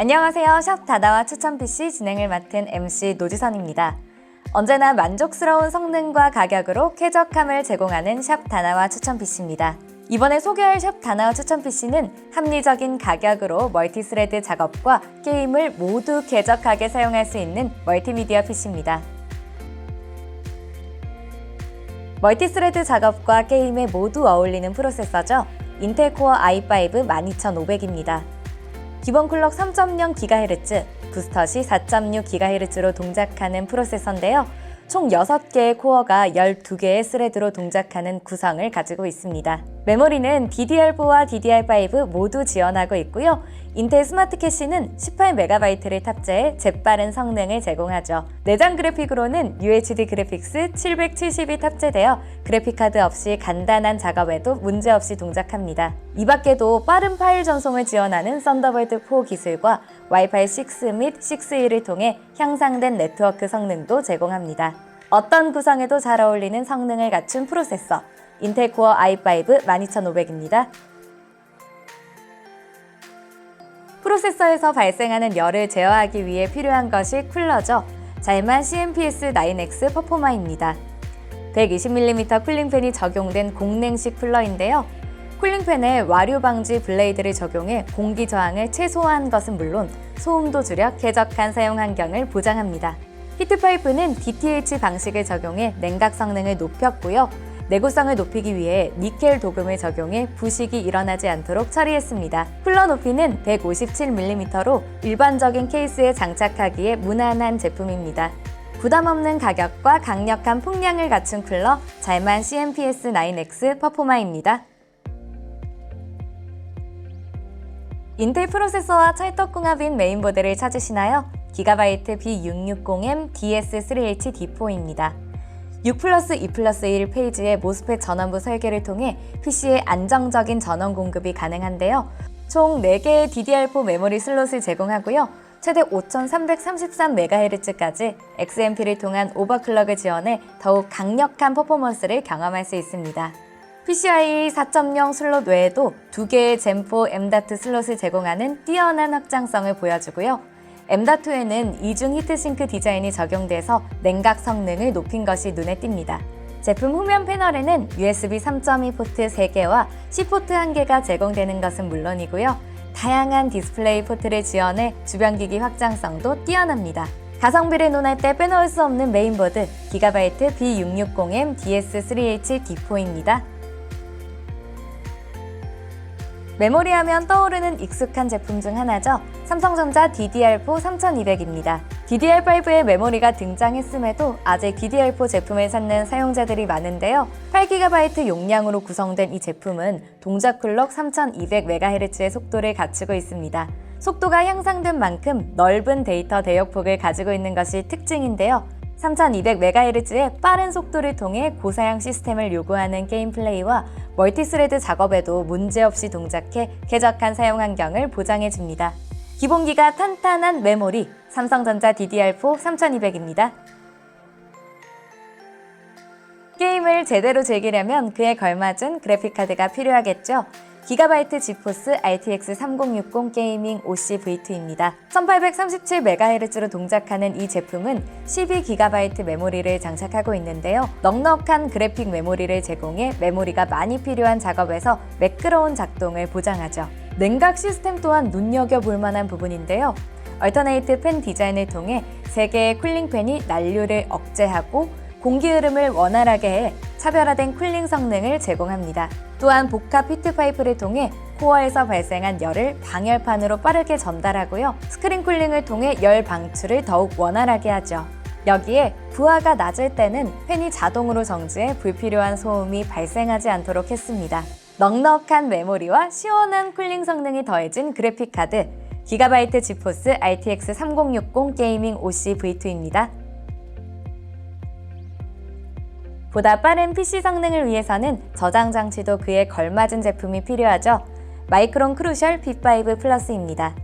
안녕하세요. 샵 다다와 추천 PC 진행을 맡은 MC 노지선입니다. 언제나 만족스러운 성능과 가격으로 쾌적함을 제공하는 샵 다나와 추천 PC입니다. 이번에 소개할 샵 다나와 추천 PC는 합리적인 가격으로 멀티스레드 작업과 게임을 모두 쾌적하게 사용할 수 있는 멀티미디어 PC입니다. 멀티스레드 작업과 게임에 모두 어울리는 프로세서죠. 인텔 코어 i5 12500입니다. 기본 클럭 3.0GHz, 부스터 시 4.6GHz로 동작하는 프로세서인데요. 총 6개의 코어가 12개의 스레드로 동작하는 구성을 가지고 있습니다. 메모리는 DDR4와 DDR5 모두 지원하고 있고요. 인텔 스마트 캐시는 18MB를 탑재해 재빠른 성능을 제공하죠. 내장 그래픽으로는 UHD 그래픽스 770이 탑재되어 그래픽카드 없이 간단한 작업에도 문제없이 동작합니다. 이 밖에도 빠른 파일 전송을 지원하는 썬더볼트 4 기술과 와이파이 6 및 6E를 통해 향상된 네트워크 성능도 제공합니다. 어떤 구성에도 잘 어울리는 성능을 갖춘 프로세서 인텔 코어 i5 12500입니다. 프로세서에서 발생하는 열을 제어하기 위해 필요한 것이 쿨러죠. 잘만 CMPS9X 퍼포마입니다. 120mm 쿨링팬이 적용된 공냉식 쿨러인데요. 쿨링팬에 와류 방지 블레이드를 적용해 공기 저항을 최소화한 것은 물론 소음도 줄여 쾌적한 사용 환경을 보장합니다. 히트파이프는 DTH 방식을 적용해 냉각 성능을 높였고요. 내구성을 높이기 위해 니켈 도금을 적용해 부식이 일어나지 않도록 처리했습니다. 쿨러 높이는 157mm로 일반적인 케이스에 장착하기에 무난한 제품입니다. 부담 없는 가격과 강력한 풍량을 갖춘 쿨러 잘만 CMPS9X 퍼포마입니다. 인텔 프로세서와 찰떡궁합인 메인보드를 찾으시나요? 기가바이트 B660M DS3H D4입니다. 6 플러스 2 플러스 1 페이지의 모스펫 전원부 설계를 통해 PC에 안정적인 전원 공급이 가능한데요. 총 4개의 DDR4 메모리 슬롯을 제공하고요. 최대 5333MHz까지 XMP를 통한 오버클럭을 지원해 더욱 강력한 퍼포먼스를 경험할 수 있습니다. PCIe 4.0 슬롯 외에도 2개의 젠4 M.2 슬롯을 제공하는 뛰어난 확장성을 보여주고요. M.2에는 이중 히트싱크 디자인이 적용돼서 냉각 성능을 높인 것이 눈에 띕니다. 제품 후면 패널에는 USB 3.2 포트 3개와 C 포트 1개가 제공되는 것은 물론이고요. 다양한 디스플레이 포트를 지원해 주변 기기 확장성도 뛰어납니다. 가성비를 논할 때 빼놓을 수 없는 메인보드 기가바이트 B660M DS3H D4입니다. 메모리 하면 떠오르는 익숙한 제품 중 하나죠. 삼성전자 DDR4 3200입니다. DDR5의 메모리가 등장했음에도 아직 DDR4 제품을 찾는 사용자들이 많은데요. 8GB 용량으로 구성된 이 제품은 동작 클럭 3200MHz의 속도를 갖추고 있습니다. 속도가 향상된 만큼 넓은 데이터 대역폭을 가지고 있는 것이 특징인데요. 3200MHz의 빠른 속도를 통해 고사양 시스템을 요구하는 게임 플레이와 멀티스레드 작업에도 문제없이 동작해 쾌적한 사용 환경을 보장해 줍니다. 기본기가 탄탄한 메모리 삼성전자 DDR4 3200입니다. 게임을 제대로 즐기려면 그에 걸맞은 그래픽카드가 필요하겠죠. 기가바이트 지포스 RTX 3060 게이밍 OC V2입니다. 1837MHz로 동작하는 이 제품은 12GB 메모리를 장착하고 있는데요. 넉넉한 그래픽 메모리를 제공해 메모리가 많이 필요한 작업에서 매끄러운 작동을 보장하죠. 냉각 시스템 또한 눈여겨볼 만한 부분인데요. 얼터네이트 팬 디자인을 통해 3개의 쿨링 팬이 난류를 억제하고 공기 흐름을 원활하게 해 차별화된 쿨링 성능을 제공합니다. 또한 복합 히트 파이프를 통해 코어에서 발생한 열을 방열판으로 빠르게 전달하고요. 스크린 쿨링을 통해 열 방출을 더욱 원활하게 하죠. 여기에 부하가 낮을 때는 팬이 자동으로 정지해 불필요한 소음이 발생하지 않도록 했습니다. 넉넉한 메모리와 시원한 쿨링 성능이 더해진 그래픽 카드 기가바이트 지포스 RTX 3060 게이밍 OC V2입니다. 보다 빠른 PC 성능을 위해서는 저장 장치도 그에 걸맞은 제품이 필요하죠. 마이크론 크루셜 B5 플러스입니다.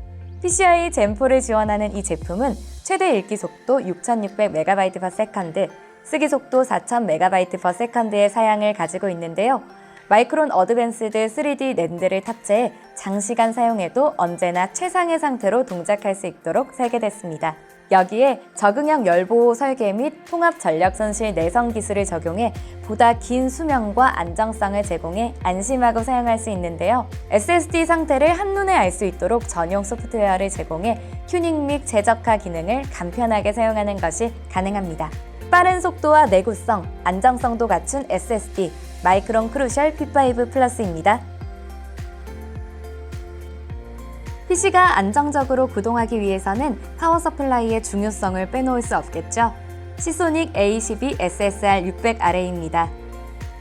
PCIe Gen4를 지원하는 이 제품은 최대 읽기 속도 6600MB/s, 쓰기 속도 4000MB/s의 사양을 가지고 있는데요. 마이크론 어드밴스드 3D 랜드를 탑재해 장시간 사용해도 언제나 최상의 상태로 동작할 수 있도록 설계됐습니다. 여기에 적응형 열보호 설계 및 통합 전력 손실 내성 기술을 적용해 보다 긴 수명과 안정성을 제공해 안심하고 사용할 수 있는데요. SSD 상태를 한눈에 알 수 있도록 전용 소프트웨어를 제공해 튜닝 및 최적화 기능을 간편하게 사용하는 것이 가능합니다. 빠른 속도와 내구성, 안정성도 갖춘 SSD 마이크론 크루셜 P5 플러스입니다. PC가 안정적으로 구동하기 위해서는 파워 서플라이의 중요성을 빼놓을 수 없겠죠. 시소닉 A12 SSR 600RA입니다.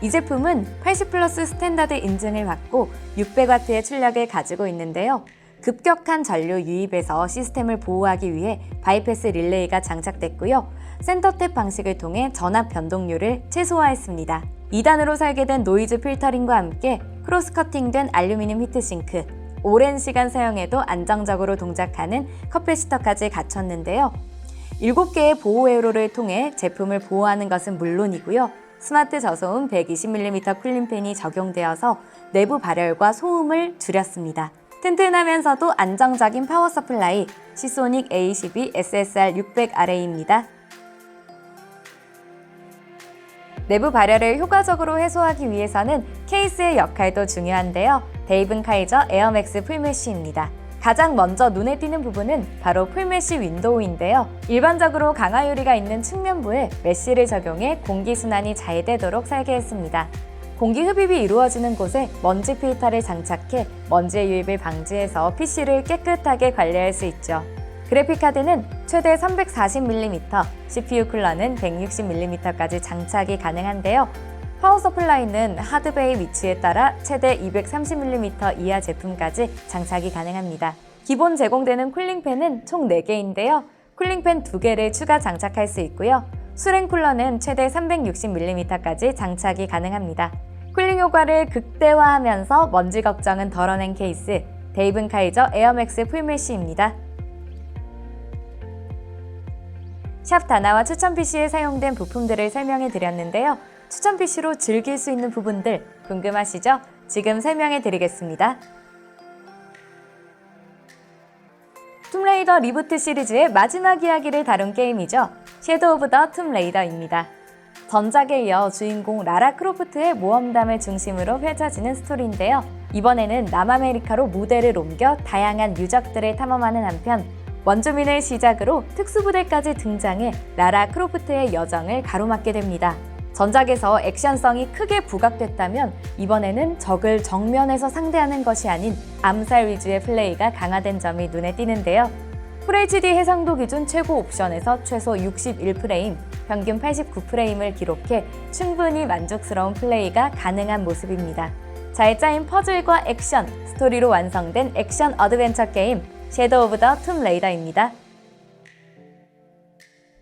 이 제품은 80 플러스 스탠다드 인증을 받고 600W의 출력을 가지고 있는데요. 급격한 전류 유입에서 시스템을 보호하기 위해 바이패스 릴레이가 장착됐고요. 센터탭 방식을 통해 전압 변동률을 최소화했습니다. 2단으로 설계된 노이즈 필터링과 함께 크로스 커팅된 알루미늄 히트싱크, 오랜 시간 사용해도 안정적으로 동작하는 컵패시터까지 갖췄는데요. 7개의 보호 회로를 통해 제품을 보호하는 것은 물론이고요. 스마트 저소음 120mm 쿨링팬이 적용되어서 내부 발열과 소음을 줄였습니다. 튼튼하면서도 안정적인 파워 서플라이 시소닉 A12 SSR 600RA입니다. 내부 발열을 효과적으로 해소하기 위해서는 케이스의 역할도 중요한데요. 데이븐 카이저 에어맥스 풀메쉬입니다. 가장 먼저 눈에 띄는 부분은 바로 풀메쉬 윈도우인데요. 일반적으로 강화 유리가 있는 측면부에 메쉬를 적용해 공기 순환이 잘 되도록 설계했습니다. 공기 흡입이 이루어지는 곳에 먼지 필터를 장착해 먼지의 유입을 방지해서 PC를 깨끗하게 관리할 수 있죠. 그래픽카드는 최대 340mm, CPU 쿨러는 160mm까지 장착이 가능한데요. 파워 서플라이는 하드베이 위치에 따라 최대 230mm 이하 제품까지 장착이 가능합니다. 기본 제공되는 쿨링팬은 총 4개인데요. 쿨링팬 2개를 추가 장착할 수 있고요. 수랭 쿨러는 최대 360mm까지 장착이 가능합니다. 쿨링 효과를 극대화하면서 먼지 걱정은 덜어낸 케이스 데이븐 카이저 에어맥스 풀메쉬입니다. 샵 다나와 추천 PC에 사용된 부품들을 설명해 드렸는데요. 추천 PC로 즐길 수 있는 부분들 궁금하시죠? 지금 설명해 드리겠습니다. 툼레이더 리부트 시리즈의 마지막 이야기를 다룬 게임이죠. 섀도우 오브 더 툼레이더입니다. 전작에 이어 주인공 라라 크로프트의 모험담을 중심으로 펼쳐지는 스토리인데요. 이번에는 남아메리카로 무대를 옮겨 다양한 유적들을 탐험하는 한편 원주민을 시작으로 특수부대까지 등장해 라라 크로프트의 여정을 가로막게 됩니다. 전작에서 액션성이 크게 부각됐다면 이번에는 적을 정면에서 상대하는 것이 아닌 암살 위주의 플레이가 강화된 점이 눈에 띄는데요. FHD 해상도 기준 최고 옵션에서 최소 61프레임, 평균 89프레임을 기록해 충분히 만족스러운 플레이가 가능한 모습입니다. 잘 짜인 퍼즐과 액션, 스토리로 완성된 액션 어드벤처 게임 섀도우 오브 더 툼 레이더입니다.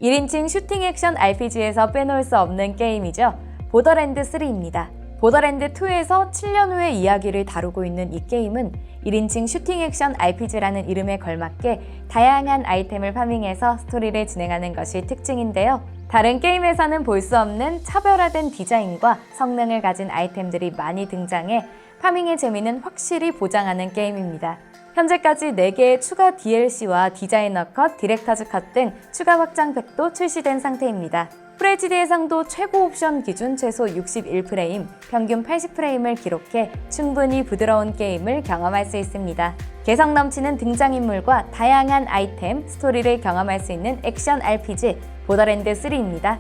1인칭 슈팅 액션 RPG에서 빼놓을 수 없는 게임이죠. 보더랜드 3입니다. 보더랜드 2에서 7년 후의 이야기를 다루고 있는 이 게임은 1인칭 슈팅 액션 RPG라는 이름에 걸맞게 다양한 아이템을 파밍해서 스토리를 진행하는 것이 특징인데요. 다른 게임에서는 볼 수 없는 차별화된 디자인과 성능을 가진 아이템들이 많이 등장해 파밍의 재미는 확실히 보장하는 게임입니다. 현재까지 4개의 추가 DLC와 디자이너 컷, 디렉터즈 컷 등 추가 확장팩도 출시된 상태입니다. FHD 해상도 최고 옵션 기준 최소 61프레임, 평균 80프레임을 기록해 충분히 부드러운 게임을 경험할 수 있습니다. 개성 넘치는 등장인물과 다양한 아이템, 스토리를 경험할 수 있는 액션 RPG 보더랜드 3입니다.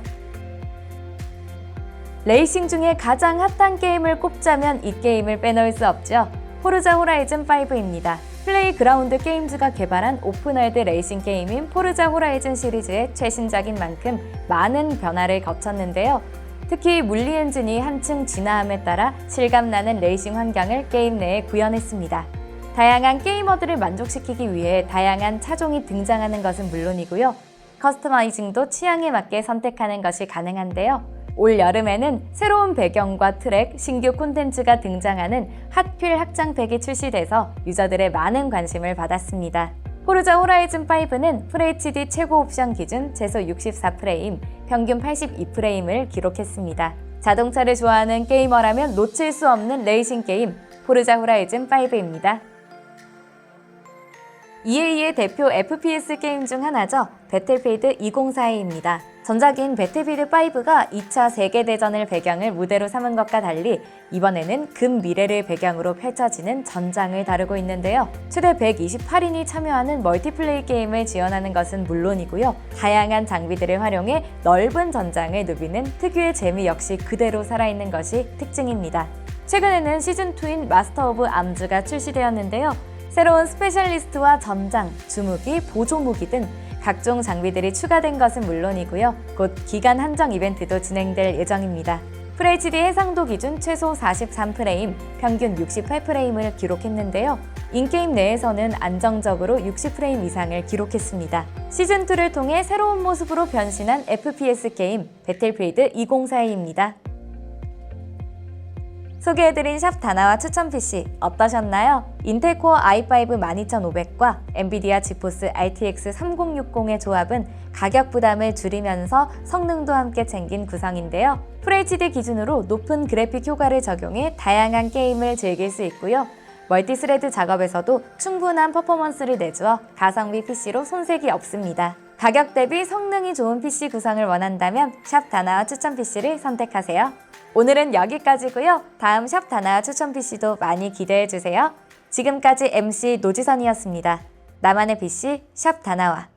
레이싱 중에 가장 핫한 게임을 꼽자면 이 게임을 빼놓을 수 없죠. 포르자 호라이즌 5입니다. 플레이그라운드 게임즈가 개발한 오픈월드 레이싱 게임인 포르자 호라이즌 시리즈의 최신작인 만큼 많은 변화를 거쳤는데요. 특히 물리 엔진이 한층 진화함에 따라 실감나는 레이싱 환경을 게임 내에 구현했습니다. 다양한 게이머들을 만족시키기 위해 다양한 차종이 등장하는 것은 물론이고요. 커스터마이징도 취향에 맞게 선택하는 것이 가능한데요. 올 여름에는 새로운 배경과 트랙, 신규 콘텐츠가 등장하는 핫필 확장팩이 출시돼서 유저들의 많은 관심을 받았습니다. 포르자 호라이즌 5는 FHD 최고 옵션 기준 최소 64프레임, 평균 82프레임을 기록했습니다. 자동차를 좋아하는 게이머라면 놓칠 수 없는 레이싱 게임 포르자 호라이즌 5입니다. EA의 대표 FPS 게임 중 하나죠. 배틀필드 2042입니다. 전작인 배틀필드 5가 2차 세계대전을 배경을 무대로 삼은 것과 달리 이번에는 근미래를 배경으로 펼쳐지는 전장을 다루고 있는데요. 최대 128인이 참여하는 멀티플레이 게임을 지원하는 것은 물론이고요. 다양한 장비들을 활용해 넓은 전장을 누비는 특유의 재미 역시 그대로 살아있는 것이 특징입니다. 최근에는 시즌2인 마스터 오브 암즈가 출시되었는데요. 새로운 스페셜리스트와 전장, 주무기, 보조무기 등 각종 장비들이 추가된 것은 물론이고요. 곧 기간 한정 이벤트도 진행될 예정입니다. FHD 해상도 기준 최소 43프레임, 평균 68프레임을 기록했는데요. 인게임 내에서는 안정적으로 60프레임 이상을 기록했습니다. 시즌2를 통해 새로운 모습으로 변신한 FPS 게임 배틀필드 2042입니다. 소개해드린 샵 다나와 추천 PC 어떠셨나요? 인텔 코어 i5 12500과 엔비디아 지포스 RTX 3060의 조합은 가격 부담을 줄이면서 성능도 함께 챙긴 구성인데요. FHD 기준으로 높은 그래픽 효과를 적용해 다양한 게임을 즐길 수 있고요. 멀티스레드 작업에서도 충분한 퍼포먼스를 내주어 가성비 PC로 손색이 없습니다. 가격 대비 성능이 좋은 PC 구성을 원한다면 샵 다나와 추천 PC를 선택하세요. 오늘은 여기까지고요. 다음 샵 다나와 추천 PC도 많이 기대해 주세요. 지금까지 MC 노지선이었습니다. 나만의 PC 샵 다나와